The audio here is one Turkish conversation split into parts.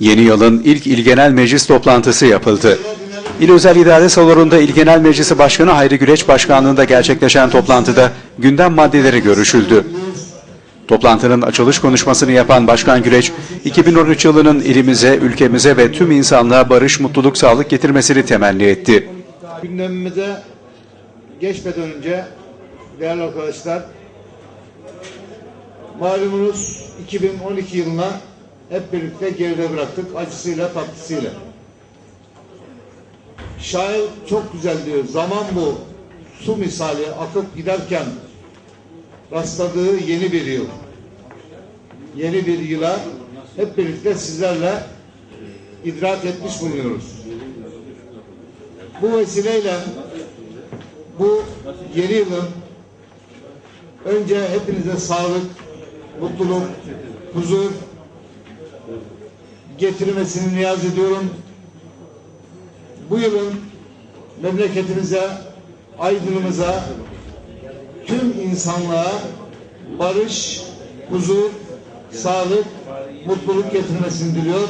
Yeni yılın ilk İl Genel Meclis toplantısı yapıldı. İl Özel İdare Salonu'nda İl Genel Meclisi Başkanı Hayri Güleç Başkanlığında gerçekleşen toplantıda gündem maddeleri görüşüldü. Toplantının açılış konuşmasını yapan Başkan Güleç, 2013 yılının ilimize, ülkemize ve tüm insanlığa barış, mutluluk, sağlık getirmesini temenni etti. Gündemimize geçmeden önce değerli arkadaşlar malumunuz 2012 yılına hep birlikte geride bıraktık acısıyla tatlısıyla. Şair çok güzel diyor. Zaman bu su misali akıp giderken rastladığı yeni bir yıl. Yeni bir yıla hep birlikte sizlerle idrak etmiş bulunuyoruz. Bu vesileyle bu yeni yılın önce hepinize sağlık, mutluluk, huzur getirmesini niyaz ediyorum. Bu yılın memleketimize, aydınımıza, tüm insanlığa barış, huzur, sağlık, mutluluk getirmesini diliyor.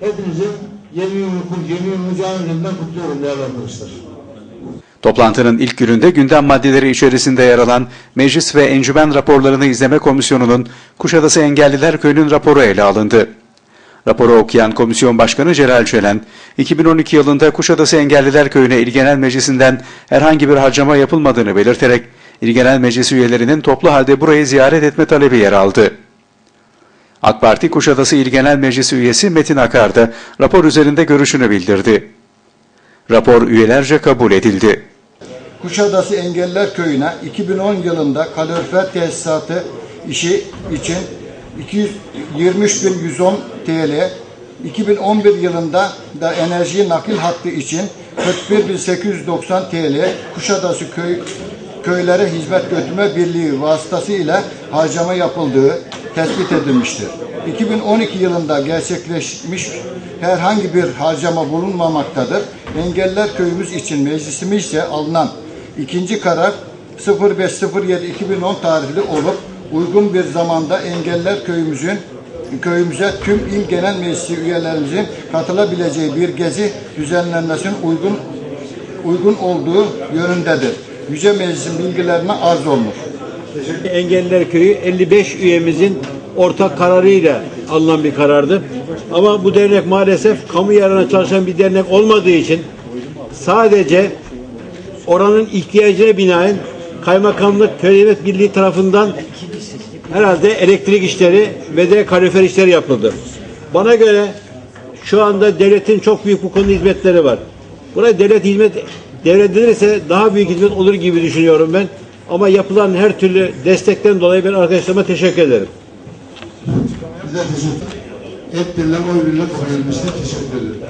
Hepinizin yeni yılını, yeni yılını canı kutluyorum değerli arkadaşlar. Toplantının ilk gününde gündem maddeleri içerisinde yer alan meclis ve encümen raporlarını izleme komisyonunun Kuşadası Engelliler Köyü'nün raporu ele alındı. Raporu okuyan komisyon başkanı Celal Çelen, 2012 yılında Kuşadası Engelliler Köyü'ne İl Genel Meclisi'nden herhangi bir harcama yapılmadığını belirterek, İl Genel Meclisi üyelerinin toplu halde burayı ziyaret etme talebi yer aldı. AK Parti Kuşadası İl Genel Meclisi üyesi Metin Akar da rapor üzerinde görüşünü bildirdi. Rapor üyelerce kabul edildi. Kuşadası Engelliler Köyü'ne 2010 yılında kalorifer tesisatı işi için 223.110 TL, 2011 yılında da enerji nakil hattı için 41.890 TL Kuşadası köy köylere hizmet götürme birliği vasıtasıyla harcama yapıldığı tespit edilmiştir. 2012 yılında gerçekleşmiş herhangi bir harcama bulunmamaktadır. Engeller köyümüz için meclisimizce alınan ikinci karar 05.07.2010 tarihli olup uygun bir zamanda engeller köyümüzün köyümüze tüm il genel meclisi üyelerimizin katılabileceği bir gezi düzenlenmesinin uygun uygun olduğu yönündedir. Yüce Meclis'in bilgilerine arz olunur. Engelliler Köyü 55 üyemizin ortak kararıyla alınan bir karardı. Ama bu dernek maalesef kamu yararına çalışan bir dernek olmadığı için sadece oranın ihtiyacına binaen kaymakamlık köy hizmet birliği tarafından herhalde elektrik işleri ve de kalorifer işleri yapıldı. Bana göre şu anda devletin çok büyük bu konuda hizmetleri var. Buraya devlet hizmet devredilirse daha büyük hizmet olur gibi düşünüyorum ben. Ama yapılan her türlü destekten dolayı ben arkadaşlarıma teşekkür ederim. Bize teşekkür Hep birler oy edilmiştir. Teşekkür ederim.